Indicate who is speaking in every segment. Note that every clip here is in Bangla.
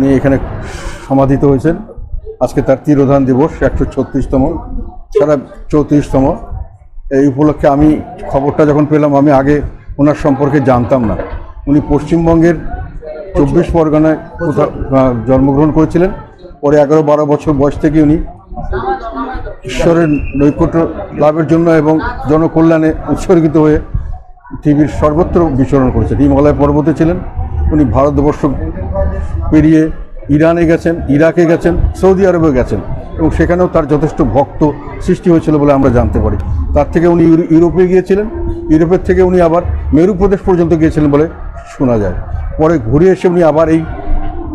Speaker 1: উনি এখানে সমাধিত হয়েছেন। আজকে তার তিরোধান দিবস, একশো ছত্রিশতম, সারা চৌত্রিশতম। এই উপলক্ষে আমি খবরটা যখন পেলাম, আমি আগে ওনার সম্পর্কে জানতাম না। উনি পশ্চিমবঙ্গের চব্বিশ পরগনায় কোথাও জন্মগ্রহণ করেছিলেন। পরে এগারো বারো বছর বয়স থেকে উনি ঈশ্বরের নৈকট্য লাভের জন্য এবং জনকল্যাণে উৎসর্গিত হয়ে পৃথিবীর সর্বত্র বিচরণ করেছেন। হিমালয় পর্বতে ছিলেন। উনি ভারতবর্ষ পেরিয়ে ইরানে গেছেন, ইরাকে গেছেন, সৌদি আরবে গেছেন এবং সেখানেও তার যথেষ্ট ভক্ত সৃষ্টি হয়েছিল বলে আমরা জানতে পারি। তার থেকে উনি ইউরো- ইউরোপে গিয়েছিলেন, ইউরোপের থেকে উনি আবার মেরু প্রদেশ পর্যন্ত গিয়েছিলেন বলে শোনা যায়। পরে ঘুরে এসে উনি আবার এই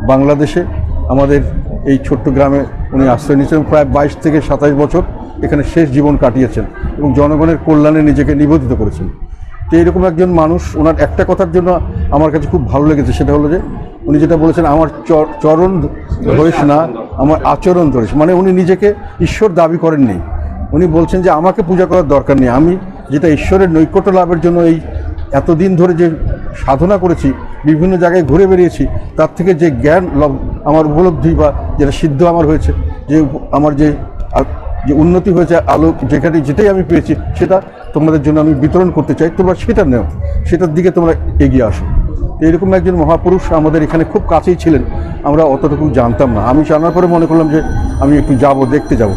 Speaker 1: বাংলাদেশে আমাদের এই ছোট্ট গ্রামে উনি আশ্রয় নিয়েছেন প্রায় বাইশ থেকে সাতাশ বছর এখানে শেষ জীবন কাটিয়েছেন এবং জনগণের কল্যাণে নিজেকে নিবেদিত করেছেন। তো এইরকম একজন মানুষ, ওনার একটা কথার জন্য আমার কাছে খুব ভালো লেগেছে, সেটা হলো যে উনি যেটা বলেছেন, আমার চরণ ধরিস না, আমার আচরণ ধরিস। মানে উনি নিজেকে ঈশ্বর দাবি করেননি। উনি বলছেন যে, আমাকে পূজা করার দরকার নেই। আমি যেটা ঈশ্বরের নৈকট্য লাভের জন্য এই এতদিন ধরে যে সাধনা করেছি, বিভিন্ন জায়গায় ঘুরে বেরিয়েছি তার থেকে যে জ্ঞান আমার উপলব্ধি বা যেটা সিদ্ধ আমার হয়েছে, যে আমার যে যে উন্নতি হয়েছে, আলো যেখানে যেটাই আমি পেয়েছি, সেটা তোমাদের জন্য আমি বিতরণ করতে চাই। তোমরা সেটা নেও। সেটার দিকে তোমরা এগিয়ে আসো। এরকম একজন মহাপুরুষ আমাদের এখানে খুব কাছেই ছিলেন। আমরা অতটুকু জানতাম না। আমি জানার পরে মনে করলাম যে আমি একটু যাব, দেখতে যাব।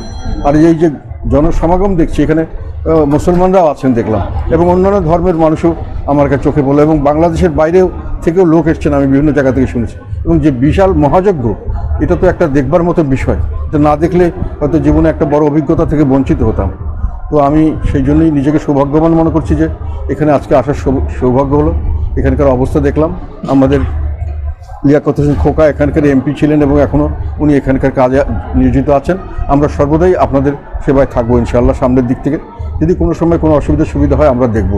Speaker 1: আর এই যে জনসমাগম দেখছি, এখানে মুসলমানরাও আছেন দেখলাম। এবং অন্যান্য ধর্মের মানুষও আমার কাছে চোখে পড়ল এবং বাংলাদেশের বাইরেও থেকেও লোক এসছেন, আমি বিভিন্ন জায়গা থেকে শুনেছি। এবং যে বিশাল মহাযজ্ঞ, এটা তো একটা দেখবার মতো বিষয়। এটা না দেখলে হয়তো জীবনে একটা বড় অভিজ্ঞতা থেকে বঞ্চিত হতাম। তো আমি সেই জন্যই নিজেকে সৌভাগ্যবান মনে করছি যে এখানে আজকে আসার সৌভাগ্য হলো। এখানকার অবস্থা দেখলাম। আমাদের লিয়াকত হোসেন খোকা এখানকার এমপি ছিলেন এবং এখনও উনি এখানকার কাজে নিয়োজিত আছেন। আমরা সর্বদাই আপনাদের সেবায় থাকব ইনশাআল্লাহ সামনের দিক থেকে। যদি কোনো সময় কোনো অসুবিধা সুবিধা হয় আমরা দেখব।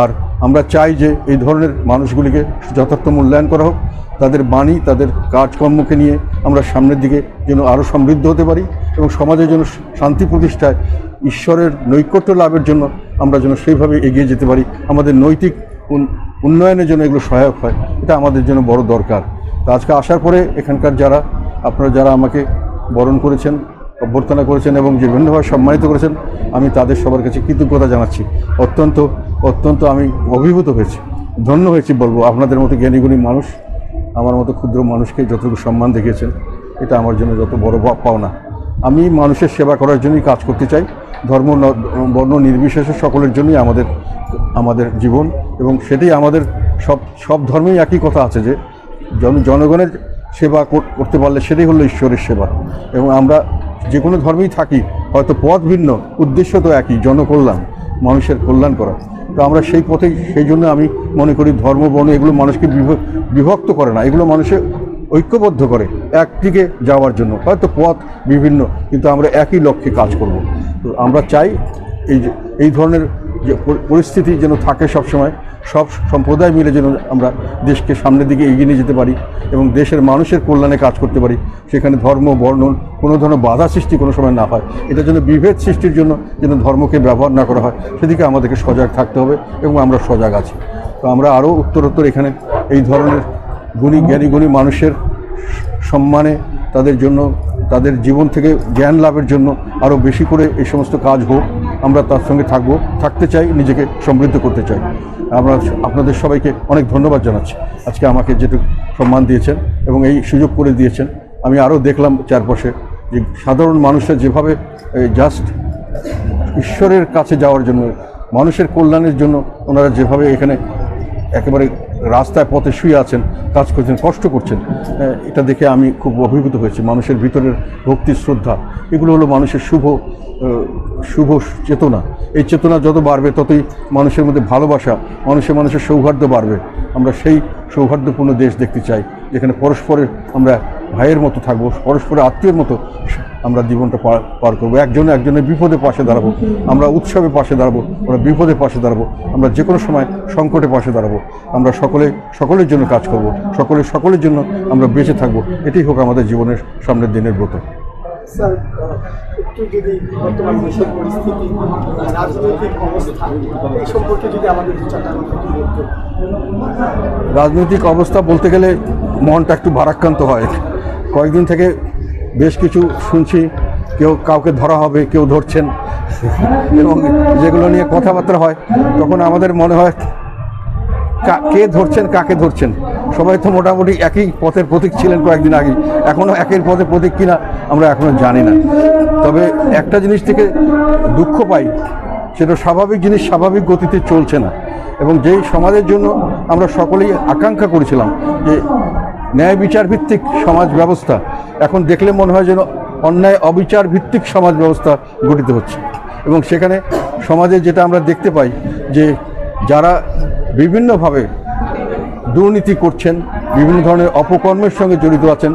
Speaker 1: আর আমরা চাই যে এই ধরনের মানুষগুলিকে যথার্থ মূল্যায়ন করা হোক। তাদের বাণী, তাদের কাজকর্মকে নিয়ে আমরা সামনের দিকে যেন আরও সমৃদ্ধ হতে পারি এবং সমাজের জন্য শান্তি প্রতিষ্ঠায় ঈশ্বরের নৈকট্য লাভের জন্য আমরা যেন সেইভাবে এগিয়ে যেতে পারি। আমাদের নৈতিক উন্নয়নের জন্য এগুলো সহায়ক হয়। এটা আমাদের জন্য বড় দরকার। তো আজকে আসার পরে এখানকার যারা, আপনারা যারা আমাকে বরণ করেছেন, অভ্যর্থনা করেছেন এবং যে বিভিন্নভাবে সম্মানিত করেছেন, আমি তাদের সবার কাছে কৃতজ্ঞতা জানাচ্ছি। অত্যন্ত অত্যন্ত আমি অভিভূত হয়েছি, ধন্য হয়েছি বলব। আপনাদের মতো জ্ঞানীগুণী মানুষ, আমার মতো ক্ষুদ্র মানুষকে যতটুকু সম্মান দেখিয়েছেন, এটা আমার জন্য যত বড় পাওনা। আমি মানুষের সেবা করার জন্যই কাজ করতে চাই। ধর্ম বর্ণ নির্বিশেষে সকলের জন্যই আমাদের আমাদের জীবন এবং সেটাই আমাদের সব সব ধর্মেই একই কথা আছে যে, জন, জনগণের সেবা কর- করতে পারলে সেটাই হলো ঈশ্বরের সেবা এবং আমরা যে কোনো ধর্মেই থাকি, হয়তো পথ ভিন্ন, উদ্দেশ্য তো একই, জনকল্যাণ, মানুষের কল্যাণ করা। তো আমরা সেই পথেই, সেই জন্য আমি মনে করি ধর্ম, বর্ণ এগুলো মানুষকে বিভ- বিভক্ত করে না। এগুলো মানুষের ঐক্যবদ্ধ করে একদিকে যাওয়ার জন্য। হয়তো পথ বিভিন্ন, কিন্তু আমরা একই লক্ষ্যে কাজ করব। তো আমরা চাই এই যে, এই ধরনের যে পরিস্থিতি যেন থাকে সবসময়, সব সম্প্রদায় মিলে যেন আমরা দেশকে সামনের দিকে এগিয়ে নিয়ে যেতে পারি এবং দেশের মানুষের কল্যাণে কাজ করতে পারি। সেখানে ধর্ম বর্ণ কোনো ধরনের বাধা সৃষ্টি কোনো সময় না হয়। এটার জন্য বিভেদ সৃষ্টির জন্য যেন ধর্মকে ব্যবহার না করা হয়। সেদিকে আমাদেরকে সজাগ থাকতে হবে এবং আমরা সজাগ আছি। তো আমরা আরও উত্তরোত্তর এখানে এই ধরনের গুণী জ্ঞানী, গুণী মানুষের সম্মানে তাদের জন্য, তাদের জীবন থেকে জ্ঞান লাভের জন্য আরও বেশি করে এই সমস্ত কাজ হোক, আমরা তার সঙ্গে থাকব, থাকতে চাই, নিজেকে সমৃদ্ধ করতে চাই। আমরা আপনাদের সবাইকে অনেক ধন্যবাদ জানাচ্ছি। আজকে আমাকে যেটুকু সম্মান দিয়েছেন এবং এই সুযোগ করে দিয়েছেন, আমি আরও দেখলাম চারপাশে যে সাধারণ মানুষরা যেভাবে জাস্ট ঈশ্বরের কাছে যাওয়ার জন্য, মানুষের কল্যাণের জন্য ওনারা যেভাবে এখানে একেবারে রাস্তায় পথে শুয়ে আছেন, কাজ করছেন, কষ্ট করছেন এটা দেখে আমি খুব অভিভূত হয়েছি। মানুষের ভিতরের ভক্তি, শ্রদ্ধা, এগুলো হলো মানুষের শুভ শুভ চেতনা। এই চেতনা যত বাড়বে, ততই মানুষের মধ্যে ভালোবাসা, মানুষের মানুষের সৌহার্দ্য বাড়বে। আমরা সেই সৌহার্দ্যপূর্ণ দেশ দেখতে চাই, যেখানে পরস্পরের আমরা ভাইয়ের মতো থাকব পরস্পরের আত্মীয়ের মতো আমরা জীবনটা পার পার করব। একজনে একজনের বিপদে পাশে দাঁড়াবো আমরা উৎসবে পাশে দাঁড়াবো আমরা বিপদে পাশে দাঁড়াবো আমরা যে কোনো সময় সংকটে পাশে দাঁড়াবো আমরা সকলে সকলের জন্য কাজ করব সকলে সকলের জন্য আমরা বেঁচে থাকব। এটাই হোক আমাদের জীবনের সামনের দিনের ব্রত।
Speaker 2: স্যার একটু যদি বর্তমান দেশের পরিস্থিতি রাজনৈতিক অবস্থা এই সম্পর্কে যদি আমাদের দু চারটা কথা একটু বলতেন।
Speaker 1: রাজনৈতিক অবস্থা বলতে গেলে মনটা একটু ভারাক্রান্ত হয়। কয়েকদিন থেকে বেশ কিছু শুনছি, কেউ কাউকে ধরা হবে, কেউ ধরছেন। এবং যেগুলো নিয়ে কথাবার্তা হয়, তখন আমাদের মনে হয় কা- ধরছেন, কাকে ধরছেন? সবাই তো মোটামুটি একই পথের প্রতীক ছিলেন কয়েকদিন আগে এখনও একের পথের প্রতীক কিনা আমরা এখনও জানি না। তবে একটা জিনিস থেকে দুঃখ পাই, সেটা স্বাভাবিক জিনিস স্বাভাবিক গতিতে চলছে না। এবং যেই সমাজের জন্য আমরা সকলেই আকাঙ্ক্ষা করেছিলাম যে ন্যায় বিচার ভিত্তিক সমাজ ব্যবস্থা। এখন দেখলে মনে হয় যেন অন্যায় অবিচার ভিত্তিক সমাজ ব্যবস্থা গঠিত হচ্ছে। এবং সেখানে সমাজে যেটা আমরা দেখতে পাই যে যারা বিভিন্নভাবে দুর্নীতি করছেন, বিভিন্ন ধরনের অপকর্মের সঙ্গে জড়িত আছেন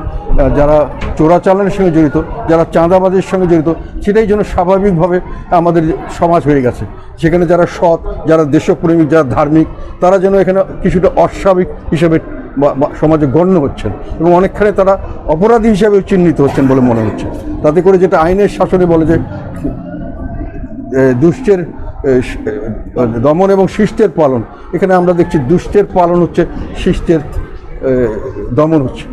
Speaker 1: যারা চোরাচালানের সঙ্গে জড়িত, যারা চাঁদাবাজের সঙ্গে জড়িত, সেটাই যেন স্বাভাবিকভাবে আমাদের সমাজ হয়ে গেছে। সেখানে যারা সৎ, যারা দেশপ্রেমিক, যারা ধার্মিক, তারা যেন এখানে কিছুটা অস্বাভাবিক হিসেবে সমাজে গণ্য হচ্ছেন এবং অনেকখানে তারা অপরাধী হিসাবে চিহ্নিত হচ্ছেন বলে মনে হচ্ছে। তাতে করে যেটা আইনের শাসনে বলে যে দুষ্টের দমন এবং শিষ্টের পালন, এখানে আমরা দেখছি দুষ্টের পালন হচ্ছে, শিষ্টের দমন হচ্ছে।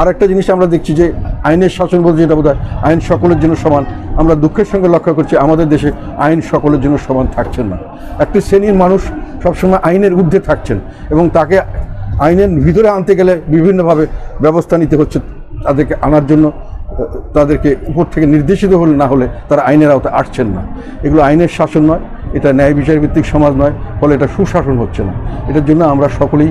Speaker 1: আর একটা জিনিস আমরা দেখছি যে, আইনের শাসন বলতে যেটা বোধ আইন সকলের জন্য সমান, আমরা দুঃখের সঙ্গে লক্ষ্য করছি আমাদের দেশে আইন সকলের জন্য সমান থাকছেন না। একটি শ্রেণির মানুষ সবসময় আইনের ঊর্ধ্বে থাকছেন এবং তাকে আইনের ভিতরে আনতে গেলে বিভিন্নভাবে ব্যবস্থা নিতে হচ্ছে তাদেরকে আনার জন্য, তাদেরকে উপর থেকে নির্দেশিত হলে না হলে তারা আইনের আওতায় আসছেন না। এগুলো আইনের শাসন নয়, এটা ন্যায় বিচার ভিত্তিক সমাজ নয়, ফলে এটা সুশাসন হচ্ছে না। এটার জন্য আমরা সকলেই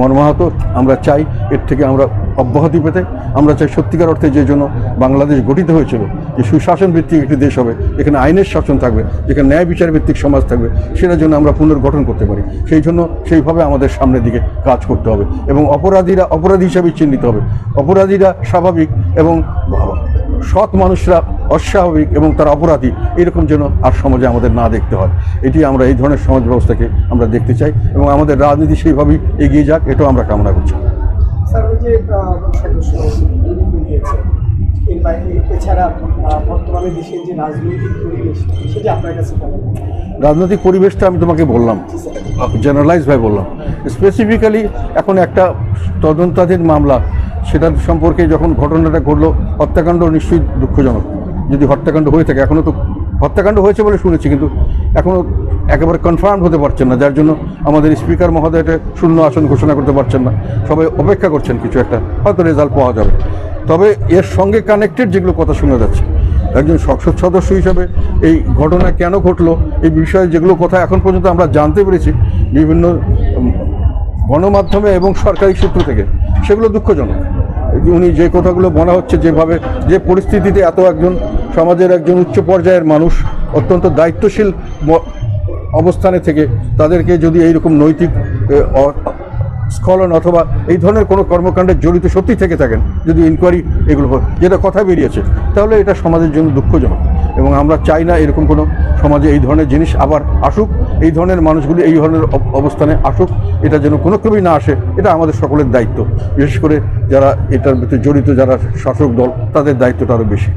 Speaker 1: মর্মাহত, আমরা চাই এর থেকে আমরা অব্যাহতি পেতে আমরা চাই সত্যিকার অর্থে যে জন্য বাংলাদেশ গঠিত হয়েছিল, যে সুশাসন ভিত্তিক একটি দেশ হবে এখানে আইনের শাসন থাকবে, যেখানে ন্যায় বিচার ভিত্তিক সমাজ থাকবে, সেটার জন্য আমরা পুনর্গঠন করতে পারি। সেই জন্য সেইভাবে আমাদের সামনের দিকে কাজ করতে হবে এবং অপরাধীরা অপরাধী হিসাবে চিহ্নিত হবে। অপরাধীরা স্বাভাবিক এবং সৎ মানুষরা অস্বাভাবিক এবং তারা অপরাধী, এরকম যেন আর সমাজে আমাদের না দেখতে হয়। এটি আমরা এই ধরনের সমাজ ব্যবস্থাকে আমরা দেখতে চাই এবং আমাদের রাজনীতি সেইভাবেই এগিয়ে যাক, এটাও আমরা কামনা করছি।
Speaker 2: স্যার ওই যে আহ, সদস্য দিয়েছে এর বাইরে এছাড়া বর্তমানে দেশের যে রাজনৈতিক পরিবেশ সেটি আপনার কাছে
Speaker 1: রাজনৈতিক পরিবেশটা আমি তোমাকে বললাম। জেনারেলাইজ ভাই বললাম। স্পেসিফিক্যালি এখন একটা তদন্তাধীন মামলা সেটার সম্পর্কে যখন ঘটনাটা ঘটলো হত্যাকাণ্ড নিশ্চয়ই দুঃখজনক। যদি হত্যাকাণ্ড হয়ে থাকে এখনও তো হত্যাকাণ্ড হয়েছে বলে শুনেছি কিন্তু এখনও একেবারে কনফার্ম হতে পারছেন না, যার জন্য আমাদের স্পিকার মহোদয় শূন্য আসন ঘোষণা করতে পারছেন না। সবাই অপেক্ষা করছেন কিছু একটা, হয়তো রেজাল্ট পাওয়া যাবে। তবে এর সঙ্গে কানেক্টেড যেগুলো কথা শোনা যাচ্ছে, একজন সংসদ সদস্য হিসাবে এই ঘটনা কেন ঘটলো, এই বিষয়ে যেগুলো কথা এখন পর্যন্ত আমরা জানতে পেরেছি, বিভিন্ন গণমাধ্যমে এবং সরকারি সূত্র থেকে, সেগুলো দুঃখজনক। উনি যে কথাগুলো বলা হচ্ছে, যেভাবে যে পরিস্থিতিতে এত একজন, সমাজের একজন উচ্চ পর্যায়ের মানুষ, অত্যন্ত দায়িত্বশীল অবস্থানে থেকে তাদেরকে যদি এইরকম নৈতিক স্খলন অথবা এই ধরনের কোনো কর্মকাণ্ডে জড়িত সত্যি থেকে থাকেন, যদি ইনকোয়ারি এগুলো যেটা কথা বেরিয়েছে, তাহলে এটা সমাজের জন্য দুঃখজনক। এবং আমরা চাই না এরকম কোনো সমাজে এই ধরনের জিনিস আবার আসুক, এই ধরনের মানুষগুলি এই ধরনের অবস্থানে আসুক, এটা যেন কোনো ক্রমেই না আসে, এটা আমাদের সকলের দায়িত্ব। বিশেষ করে যারা এটার ভিতরে জড়িত, যারা শাসক দল, তাদের দায়িত্বটা আরও বেশি।